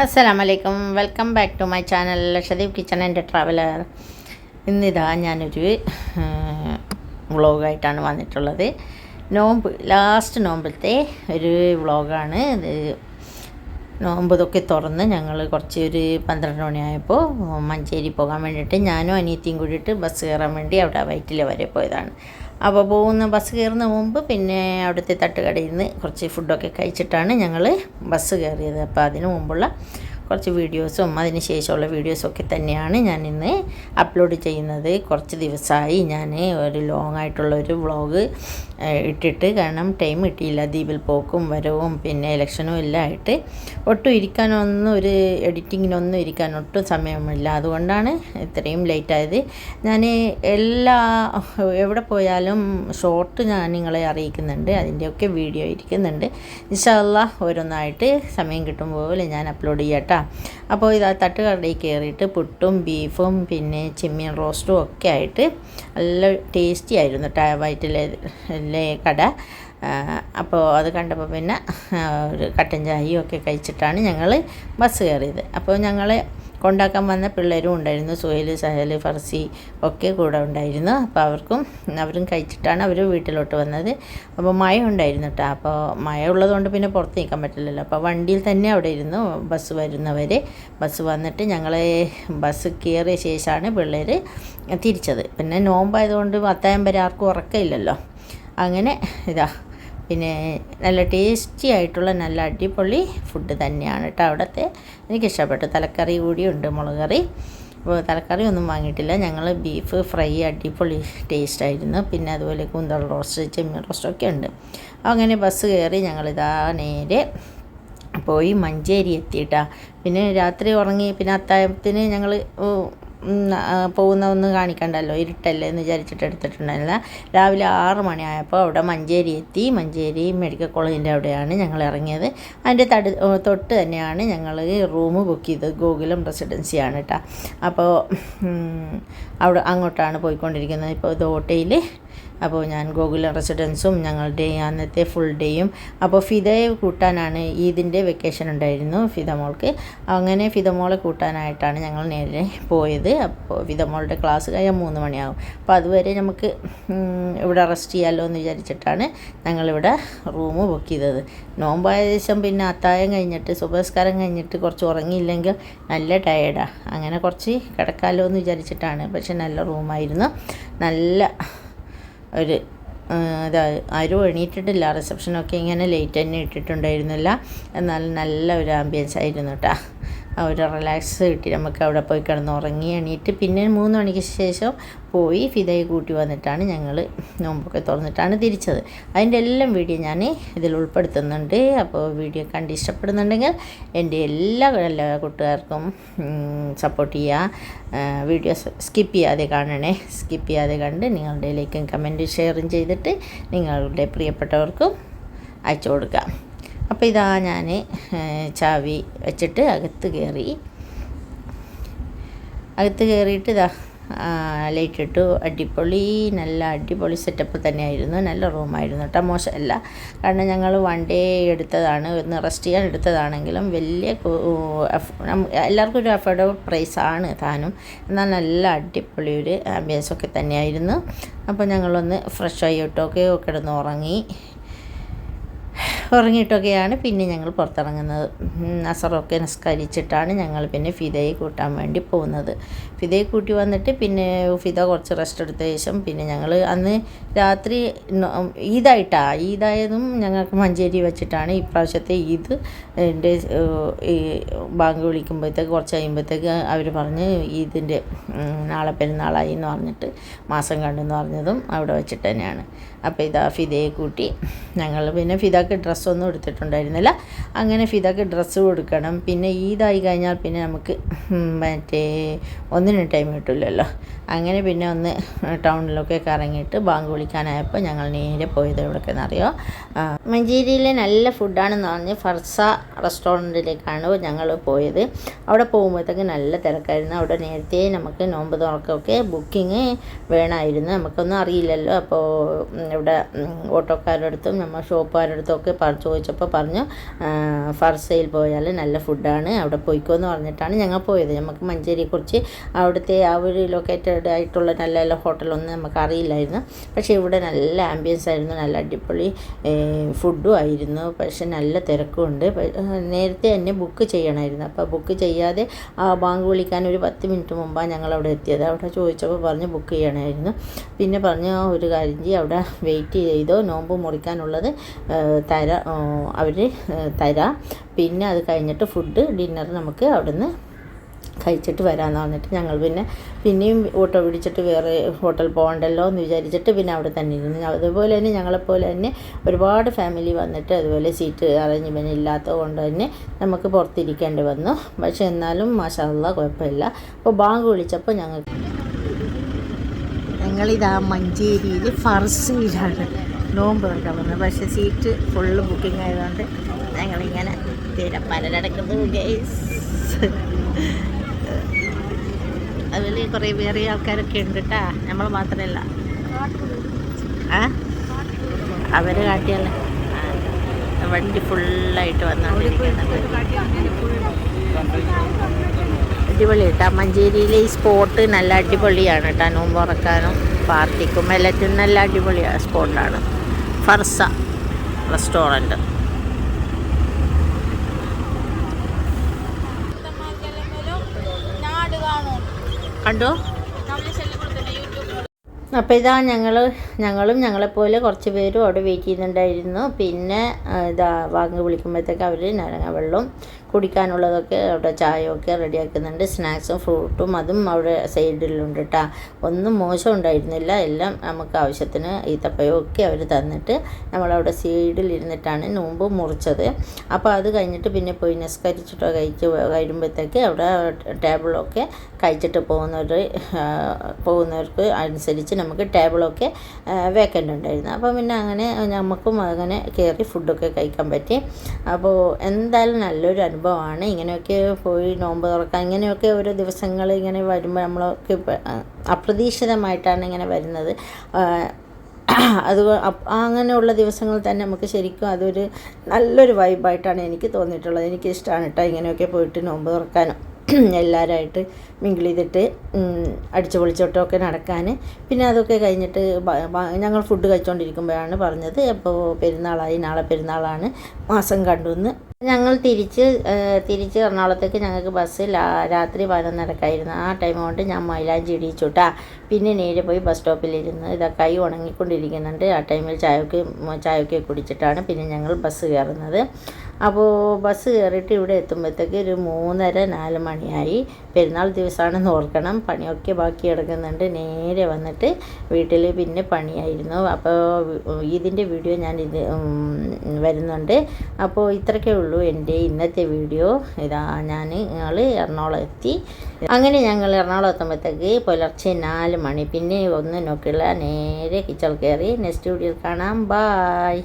അസ്സലാം വലൈക്കും welcome back to my channel Lakshadweep kitchen and traveller. ഇന്നിതാ ഞാനൊരു വ്ളോഗായിട്ടാണ് വന്നിട്ടുള്ളത്. നോമ്പ് ലാസ്റ്റ് നോമ്പിലത്തെ ഒരു വ്ളോഗാണ്. ഇത് നോമ്പ് ഇതൊക്കെ തുറന്ന് ഞങ്ങൾ കുറച്ച് ഒരു പന്ത്രണ്ട് മണിയായപ്പോൾ മഞ്ചേരി പോകാൻ വേണ്ടിയിട്ട് ഞാനും അനിയത്തിയും കൂടിയിട്ട് ബസ് കയറാൻ വേണ്ടി അവിടെ വയറ്റിൽ വരെ പോയതാണ്. അപ്പോൾ പോകുന്ന ബസ് കയറുന്ന മുമ്പ് പിന്നെ അവിടുത്തെ തട്ടുകടയിൽ നിന്ന് കുറച്ച് ഫുഡൊക്കെ കഴിച്ചിട്ടാണ് ഞങ്ങൾ ബസ് കയറിയത്. അപ്പോൾ അതിനു മുമ്പുള്ള കുറച്ച് വീഡിയോസും അതിന് ശേഷമുള്ള വീഡിയോസൊക്കെ തന്നെയാണ് ഞാൻ ഇന്ന് അപ്ലോഡ് ചെയ്യുന്നത്. കുറച്ച് ദിവസമായി ഞാൻ ഒരു ലോങ് ആയിട്ടുള്ള ഒരു വ്ളോഗ് ഇട്ടിട്ട് കാരണം ടൈം കിട്ടിയില്ല. ദ്വീപിൽ പോക്കും വരവും പിന്നെ ഇലക്ഷനും എല്ലാം ആയിട്ട് ഒട്ടും ഇരിക്കാനൊന്നും ഒരു എഡിറ്റിങ്ങിനൊന്നും ഇരിക്കാൻ ഒട്ടും സമയമില്ല. അതുകൊണ്ടാണ് ഇത്രയും ലേറ്റായത് ഞാൻ എല്ലാ എവിടെ പോയാലും ഷോർട്ട് ഞാൻ നിങ്ങളെ അറിയിക്കുന്നുണ്ട്. അതിന്റെയൊക്കെ വീഡിയോ ഇരിക്കുന്നുണ്ട്. ഇൻഷാല്ല ഓരോന്നായിട്ട് സമയം കിട്ടുമ്പോൾ ഞാൻ അപ്ലോഡ് ചെയ്യട്ടോ. അപ്പോൾ ഇത് തട്ടുകടയിൽ കയറിയിട്ട് പുട്ടും ബീഫും പിന്നെ ചെമ്മീൻ റോസ്റ്റും ഒക്കെ ആയിട്ട് നല്ല ടേസ്റ്റി ആയിരുന്നു കേട്ടോ വയറ്റിലെ കട. അപ്പോൾ അത് കണ്ടപ്പോൾ പിന്നെ ഒരു കട്ടൻ ചായയും ഒക്കെ കഴിച്ചിട്ടാണ് ഞങ്ങൾ ബസ് കയറിയത്. അപ്പോൾ ഞങ്ങളെ കൊണ്ടാക്കാൻ വന്ന പിള്ളേരും ഉണ്ടായിരുന്നു. സുഹേൽ സഹൽ ഫർസി ഒക്കെ കൂടെ ഉണ്ടായിരുന്നു. അപ്പോൾ അവർക്കും അവരും കഴിച്ചിട്ടാണ് അവർ വീട്ടിലോട്ട് വന്നത്. അപ്പോൾ മഴ ഉണ്ടായിരുന്നു കേട്ടോ അപ്പോൾ മഴ ഉള്ളതുകൊണ്ട് പിന്നെ പുറത്ത് നിൽക്കാൻ പറ്റില്ലല്ലോ. അപ്പോൾ വണ്ടിയിൽ തന്നെ അവിടെ ഇരുന്നു. ബസ് വരുന്നവർ ബസ് വന്നിട്ട് ഞങ്ങൾ ബസ് കയറിയ ശേഷമാണ് പിള്ളേർ തിരിച്ചത്. പിന്നെ നോമ്പായതുകൊണ്ട് പത്തായം വരെ ആർക്കും ഉറക്കമില്ലല്ലോ അങ്ങനെ ഇതാ. പിന്നെ നല്ല ടേസ്റ്റി ആയിട്ടുള്ള നല്ല അടിപൊളി ഫുഡ് തന്നെയാണ് കേട്ടോ അവിടുത്തെ. എനിക്കിഷ്ടപ്പെട്ടു. തലക്കറി കൂടിയുണ്ട് മുളക് കറി അപ്പോൾ തലക്കറി ഒന്നും വാങ്ങിയിട്ടില്ല. ഞങ്ങൾ ബീഫ് ഫ്രൈ അടിപൊളി ടേസ്റ്റായിരുന്നു പിന്നെ അതുപോലെ കൂന്തൾ റോസ്റ്റ് ചെമ്മീൻ റോസ്റ്റൊക്കെ ഉണ്ട്. അങ്ങനെ ബസ് കയറി ഞങ്ങളിതാ നേരെ പോയി മഞ്ചേരി എത്തിയിട്ടാണ് പിന്നെ രാത്രി ഉറങ്ങി പിന്നെ അത്താഴത്തിന് ഞങ്ങൾ പോകുന്ന ഒന്നും കാണിക്കണ്ടല്ലോ ഇരുട്ടല്ലേ എന്ന് വിചാരിച്ചിട്ട് എടുത്തിട്ടുണ്ടായിരുന്നില്ല. രാവിലെ ആറ് മണിയായപ്പോൾ അവിടെ മഞ്ചേരി എത്തി. മഞ്ചേരി മെഡിക്കൽ കോളേജിന്റെ അവിടെയാണ് ഞങ്ങൾ ഇറങ്ങിയത്. അതിന്റെ തടി തൊട്ട് തന്നെയാണ് ഞങ്ങൾ റൂം ബുക്ക് ചെയ്തത്. ഗോകുലം റെസിഡൻസിയാണ് കേട്ടോ അപ്പോൾ അവിടെ അങ്ങോട്ടാണ് പോയിക്കൊണ്ടിരിക്കുന്നത്. ഇപ്പോൾ ഓട്ടയിൽ അപ്പോൾ ഞാൻ ഗോകുലം റെസിഡൻസും ഞങ്ങളുടെ അന്നത്തെ ഫുൾ ഡേയും അപ്പോൾ ഫിദയെ കൂട്ടാനാണ് ഈദിന്റെ വെക്കേഷൻ ഉണ്ടായിരുന്നു ഫിദ മോൾക്ക്. അങ്ങനെ ഫിദ മോളെ കൂട്ടാനായിട്ടാണ് ഞങ്ങൾ നേരെ പോയത്. അപ്പോൾ ഫിതമോളുടെ ക്ലാസ് കഴിയാൻ മൂന്ന് മണിയാകും അപ്പോൾ അതുവരെ നമുക്ക് ഇവിടെ അറസ്റ്റ് ചെയ്യാമല്ലോ എന്ന് വിചാരിച്ചിട്ടാണ് ഞങ്ങളിവിടെ റൂം ബുക്ക് ചെയ്തത്. നോമ്പായ ദിവസം പിന്നെ അത്തായം കഴിഞ്ഞിട്ട് സുപസ്കാരം കഴിഞ്ഞിട്ട് കുറച്ച് ഉറങ്ങിയില്ലെങ്കിൽ നല്ല ടയേർഡാണ് അങ്ങനെ കുറച്ച് കിടക്കാമല്ലോ എന്ന് വിചാരിച്ചിട്ടാണ്. പക്ഷെ നല്ല റൂമായിരുന്നു നല്ല ഒരു ഇതാ ആരും എണീറ്റിട്ടില്ല. റിസപ്ഷനൊക്കെ ഇങ്ങനെ ലേറ്റ് തന്നെ ഇട്ടിട്ടുണ്ടായിരുന്നില്ല. എന്നാൽ നല്ല ഒരു ആംബിയൻസ് ആയിരുന്നു കേട്ടോ ഒരു റിലാക്സ് കിട്ടി. നമുക്ക് അവിടെ പോയി കിടന്ന് ഉറങ്ങി എണീറ്റ് പിന്നെ മൂന്ന് മണിക്ക് ശേഷം പോയി ഫിതയെ കൂട്ടി വന്നിട്ടാണ് ഞങ്ങൾ നോമ്പൊക്കെ തുറന്നിട്ടാണ് തിരിച്ചത്. അതിന്റെ എല്ലാം വീഡിയോ ഞാൻ ഇതിൽ ഉൾപ്പെടുത്തുന്നുണ്ട്. അപ്പോൾ വീഡിയോ കണ്ട് ഇഷ്ടപ്പെടുന്നുണ്ടെങ്കിൽ എന്റെ എല്ലാ എല്ലാ കൂട്ടുകാർക്കും സപ്പോർട്ട് ചെയ്യുക. വീഡിയോ സ്കിപ്പ് ചെയ്യാതെ കാണണേ. സ്കിപ്പ് ചെയ്യാതെ കണ്ട് നിങ്ങളുടെ ലൈക്കും കമന്റും ഷെയറും ചെയ്തിട്ട് നിങ്ങളുടെ പ്രിയപ്പെട്ടവർക്കും അയച്ചു കൊടുക്കാം അപ്പോൾ ഇതാ ഞാൻ ചാവി വെച്ചിട്ട് അകത്ത് കയറി അകത്ത് കയറിയിട്ട് ഇതാ ലൈറ്റ് ഇട്ടു. അടിപൊളി നല്ല അടിപൊളി സെറ്റപ്പ് തന്നെയായിരുന്നു. നല്ല റൂമായിരുന്നു കേട്ടോ. മോശമല്ല. കാരണം ഞങ്ങൾ വൺ ഡേ എടുത്തതാണ്. ഒന്ന് റെസ്റ്റ് ചെയ്യാൻ എടുത്തതാണെങ്കിലും വലിയ എല്ലാവർക്കും ഒരു അഫോർഡബിൾ പ്രൈസ് ആണ് താനും. എന്നാൽ നല്ല അടിപൊളി ഒരു ആംബിയൻസ് ഒക്കെ തന്നെയായിരുന്നു. അപ്പോൾ ഞങ്ങളൊന്ന് ഫ്രഷ് ആയിട്ടൊക്കെ കിടന്ന് ഉറങ്ങി ഉറങ്ങിയിട്ടൊക്കെയാണ് പിന്നെ ഞങ്ങൾ പുറത്തിറങ്ങുന്നത്. അസറൊക്കെ നിസ്കരിച്ചിട്ടാണ് ഞങ്ങൾ പിന്നെ ഫിതയെ കൂട്ടാൻ വേണ്ടി പോകുന്നത്. ഫിതയെ കൂട്ടി വന്നിട്ട് പിന്നെ ഫിത കുറച്ച് റെസ്റ്റ് എടുത്ത ശേഷം പിന്നെ ഞങ്ങൾ അന്ന് രാത്രി ഈദായിട്ടാ ഈദായതും ഞങ്ങൾക്ക് മഞ്ചേരി വെച്ചിട്ടാണ്. ഇപ്രാവശ്യത്തെ ഈദ് എന്റെ ബാങ്ക് വിളിക്കുമ്പോഴത്തേക്ക് കുറച്ച് കഴിയുമ്പോഴത്തേക്ക് അവർ പറഞ്ഞ് ഈദിന്റെ നാളെ പെരുന്നാളായി എന്ന് പറഞ്ഞിട്ട് മാസം കണ്ടെന്ന് പറഞ്ഞതും അവിടെ വെച്ചിട്ട് തന്നെയാണ്. അപ്പോൾ ഇതാ ഫിതയെ കൂട്ടി. ഞങ്ങൾ പിന്നെ ഫിതക്ക് ഡ്രസ്സൊന്നും എടുത്തിട്ടുണ്ടായിരുന്നില്ല. അങ്ങനെ ഫിതക്ക് ഡ്രസ്സ് കൊടുക്കണം. പിന്നെ ഈദായി കഴിഞ്ഞാൽ പിന്നെ നമുക്ക് മറ്റേ ഒന്നിനും ടൈം കിട്ടില്ലല്ലോ അങ്ങനെ പിന്നെ ഒന്ന് ടൗണിലൊക്കെ കറങ്ങിയിട്ട് ബാങ്ക് വിളിക്കാനായപ്പോൾ ഞങ്ങൾ നേരെ പോയത് എവിടേക്കെന്നറിയോ മഞ്ചേരിയിലെ നല്ല ഫുഡാണെന്ന് പറഞ്ഞ് ഫർസ റെസ്റ്റോറന്റിലേക്കാണ് ഞങ്ങൾ പോയത്. അവിടെ പോകുമ്പോഴത്തേക്ക് നല്ല തിരക്കായിരുന്നു. അവിടെ നേരത്തെ നമുക്ക് നോമ്പ് തുറക്കൊക്കെ ബുക്കിംഗ് വേണമായിരുന്നു. നമുക്കൊന്നും അറിയില്ലല്ലോ. അപ്പോൾ ഇവിടെ ഓട്ടോക്കാരുടെ അടുത്തും നമ്മൾ ഷോപ്പുകാരുടെ അടുത്തും ഒക്കെ പ- ചോദിച്ചപ്പോൾ പറഞ്ഞു ഫർസയിൽ പോയാൽ നല്ല ഫുഡാണ് അവിടെ പോയിക്കോ എന്ന് പറഞ്ഞിട്ടാണ് ഞങ്ങൾ പോയത്. നമുക്ക് മഞ്ചേരിയെക്കുറിച്ച് അവിടുത്തെ ആ ഒരു ലൊക്കേറ്റഡ് ആയിട്ടുള്ള നല്ല നല്ല ഹോട്ടലൊന്നും നമുക്ക് അറിയില്ലായിരുന്നു. പക്ഷേ ഇവിടെ നല്ല ആംബിയൻസ് ആയിരുന്നു നല്ല അടിപൊളി ഫുഡും ആയിരുന്നു. പക്ഷെ നല്ല തിരക്കുമുണ്ട് നേരത്തെ തന്നെ ബുക്ക് ചെയ്യണമായിരുന്നു. അപ്പോൾ ബുക്ക് ചെയ്യാതെ ആ ബാങ്ക് വിളിക്കാൻ ഒരു പത്ത് മിനിറ്റ് മുമ്പാണ് ഞങ്ങൾ അവിടെ എത്തിയത്. അവിടെ ചോദിച്ചപ്പോൾ പറഞ്ഞ് ബുക്ക് ചെയ്യണമായിരുന്നു. പിന്നെ പറഞ്ഞു ഒരു കാര്യം ചെയ്യും. അവിടെ വെയിറ്റ് ചെയ്തോ നോമ്പ് മുറിക്കാനുള്ളത് തര അവർ തരാം. പിന്നെ അത് കഴിഞ്ഞിട്ട് ഫുഡ് ഡിന്നർ നമുക്ക് അവിടുന്ന് കഴിച്ചിട്ട് വരാമെന്ന് പറഞ്ഞിട്ട് ഞങ്ങൾ പിന്നെ പിന്നെയും ഓട്ടോ പിടിച്ചിട്ട് വേറെ ഹോട്ടൽ പോകണ്ടല്ലോ എന്ന് വിചാരിച്ചിട്ട് പിന്നെ അവിടെ തന്നെ ഇരുന്നു. അതുപോലെ തന്നെ ഞങ്ങളെപ്പോലെ തന്നെ ഒരുപാട് ഫാമിലി വന്നിട്ട് അതുപോലെ സീറ്റ് അറേഞ്ച്മെന്റ് ഇല്ലാത്തത് കൊണ്ട് തന്നെ നമുക്ക് പുറത്തിരിക്കേണ്ടി വന്നു. പക്ഷേ എന്നാലും മാഷാല്ല കുഴപ്പമില്ല. അപ്പോൾ ബാങ്ക് വിളിച്ചപ്പോൾ ഞങ്ങൾക്ക് ഞങ്ങളിതാ മഞ്ചേരിയിൽ ഫർസിയിലാണ്. നോമ്പ് വന്നത്. പക്ഷേ സീറ്റ് ഫുള്ള് ബുക്കിംഗ് ആയതുകൊണ്ട് ഞങ്ങളിങ്ങനെ തീരെ പലരടക്കുന്നു ഗൈസ് അതിൽ കുറേ വേറെ ആൾക്കാരൊക്കെ ഉണ്ട് കേട്ടാ നമ്മൾ മാത്രമല്ല ആ? അവർ കാട്ടിയല്ല? വണ്ടി ഫുള്ളായിട്ട് വന്നുകൊണ്ടിരിക്കുന്നത് അടിപൊളി കേട്ടോ മഞ്ചേരിയിലെ ഈ സ്പോട്ട് നല്ല അടിപൊളിയാണ് കേട്ടോ നോമ്പ് തുറക്കാനും പാർട്ടിക്കും എല്ലാറ്റിനും നല്ല അടിപൊളി സ്പോട്ടാണ്. ഫർസ റെസ്റ്റോറന്റ്. കണ്ടോ? അപ്പോൾ ഇതാ ഞങ്ങൾ ഞങ്ങളും ഞങ്ങളെപ്പോലെ കുറച്ച് പേരും അവിടെ വെയിറ്റ് ചെയ്യുന്നുണ്ടായിരുന്നു പിന്നെ ഇതാ വാങ്ങി വിളിക്കുമ്പോഴത്തേക്ക് അവർ നാരങ്ങ വെള്ളവും കുടിക്കാനുള്ളതൊക്കെ അവിടെ ചായയൊക്കെ റെഡിയാക്കുന്നുണ്ട്. സ്നാക്സും ഫ്രൂട്ടും അതും അവിടെ സൈഡിലുണ്ട് കേട്ടോ ഒന്നും മോശം ഉണ്ടായിരുന്നില്ല. എല്ലാം നമുക്ക് ആവശ്യത്തിന് ഈ ഒക്കെ അവർ തന്നിട്ട് നമ്മളവിടെ സൈഡിൽ ഇരുന്നിട്ടാണ് നോമ്പ് മുറിച്ചത്. അപ്പോൾ അത് കഴിഞ്ഞിട്ട് പിന്നെ പോയി നിസ്കരിച്ചിട്ടോ കഴിച്ച് കഴിയുമ്പോഴത്തേക്ക് അവിടെ ടേബിളൊക്കെ കഴിച്ചിട്ട് പോകുന്നവർ പോകുന്നവർക്ക് അനുസരിച്ച് നമുക്ക് ടേബിളൊക്കെ വേക്കന്റ് ഉണ്ടായിരുന്നു. അപ്പോൾ പിന്നെ അങ്ങനെ നമുക്കും അങ്ങനെ കയറി ഫുഡൊക്കെ കഴിക്കാൻ പറ്റി. അപ്പോൾ എന്തായാലും നല്ലൊരു അനുഭവമാണ് ഇങ്ങനെയൊക്കെ പോയി നോമ്പ് തുറക്കാൻ ഇങ്ങനെയൊക്കെ ഓരോ ദിവസങ്ങൾ ഇങ്ങനെ വരുമ്പോൾ നമ്മളൊക്കെ അപ്രതീക്ഷിതമായിട്ടാണ് ഇങ്ങനെ വരുന്നത്. അത് അങ്ങനെയുള്ള ദിവസങ്ങൾ തന്നെ നമുക്ക് ശരിക്കും അതൊരു നല്ലൊരു വൈബായിട്ടാണ് എനിക്ക് തോന്നിയിട്ടുള്ളത്. എനിക്ക് ഇഷ്ടമാണ് കേട്ടോ ഇങ്ങനെയൊക്കെ പോയിട്ട് നോമ്പ് തുറക്കാനും. എല്ലാവരായിട്ട് മിങ്കിൾ ചെയ്തിട്ട് അടിച്ചു പൊളിച്ചോട്ടമൊക്കെ നടക്കാൻ പിന്നെ അതൊക്കെ കഴിഞ്ഞിട്ട് ഞങ്ങൾ ഫുഡ് കഴിച്ചുകൊണ്ടിരിക്കുമ്പോഴാണ് പറഞ്ഞത്. അപ്പോൾ പെരുന്നാളായി നാളെ പെരുന്നാളാണ്. മാസം കണ്ടു ഞങ്ങൾ തിരിച്ച് തിരിച്ച് എറണാകുളത്തേക്ക് ഞങ്ങൾക്ക് ബസ് രാത്രി പതിനൊന്നരക്കായിരുന്നു. ആ ടൈം കൊണ്ട് ഞാൻ മൈലാഞ്ചി ഇടിച്ചു പിന്നെ നേരെ പോയി ബസ് സ്റ്റോപ്പിലിരുന്ന് ഇതാ കൈ ഉണങ്ങിക്കൊണ്ടിരിക്കുന്നുണ്ട്. ആ ടൈമിൽ ചായൊക്കെ ചായയൊക്കെ കുടിച്ചിട്ടാണ് പിന്നെ ഞങ്ങൾ ബസ് കയറുന്നത് അപ്പോൾ ബസ് കയറിയിട്ട് ഇവിടെ എത്തുമ്പോഴത്തേക്ക് ഒരു മൂന്നര നാല് മണിയായി. പെരുന്നാൾ ദിവസമാണെന്ന് ഓർക്കണം. പണിയൊക്കെ ബാക്കി കിടക്കുന്നുണ്ട്. നേരെ വന്നിട്ട് വീട്ടിൽ പിന്നെ പണിയായിരുന്നു. അപ്പോൾ ഇതിന്റെ വീഡിയോ ഞാൻ ഇത് വരുന്നുണ്ട്. അപ്പോൾ ഇത്രയൊക്കെ ഉള്ളൂ എന്റെ ഇന്നത്തെ വീഡിയോ. ഇതാ ഞാൻ ഞങ്ങൾ എറണാകുളം എത്തി. അങ്ങനെ ഞങ്ങൾ എറണാകുളം എത്തുമ്പോഴത്തേക്ക് പുലർച്ചെ നാല് മണി. പിന്നെ ഒന്ന് നോക്കില്ല നേരെ കിച്ചൺ കയറി നെക്സ്റ്റ് വീഡിയോയിൽ കാണാം. ബായ്.